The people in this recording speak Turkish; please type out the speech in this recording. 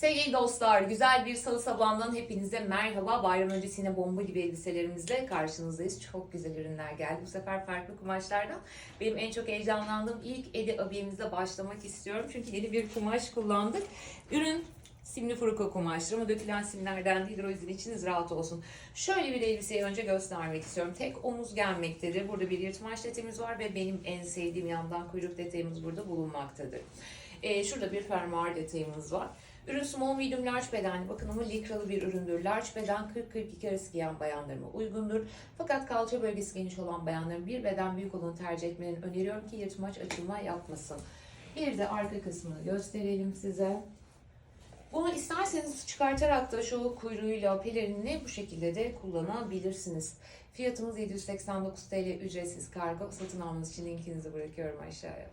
Sevgili dostlar, güzel bir salı sabahından hepinize merhaba. Bayram öncesi yine bomba gibi elbiselerimizle karşınızdayız. Çok güzel ürünler geldi. Bu sefer farklı kumaşlardan. Benim en çok heyecanlandığım ilk Edi abiyemizle başlamak istiyorum. Çünkü yeni bir kumaş kullandık. Ürün simli furuka kumaştır ama dökülen simlerden değildir. O yüzden içiniz rahat olsun. Şöyle bir elbiseyi önce göstermek istiyorum. Tek omuz gelmektedir. Burada bir yırtmaç detayımız var ve benim en sevdiğim yandan kuyruk detayımız burada bulunmaktadır. Ee, şurada bir fermuar detayımız var. Ürün small medium large bedenli. Bakın ama likralı bir üründür. Large beden 40-42 arası giyen bayanlarıma uygundur. Fakat kalça bölgesi geniş olan bayanların bir beden büyük olanı tercih etmelerini öneriyorum ki yırtmaç açılma yapmasın. Bir de arka kısmını gösterelim size. Bunu isterseniz çıkartarak da şu kuyruğuyla pelerinini bu şekilde de kullanabilirsiniz. Fiyatımız 789 TL ücretsiz kargo. Satın almanız için linkinizi bırakıyorum aşağıya.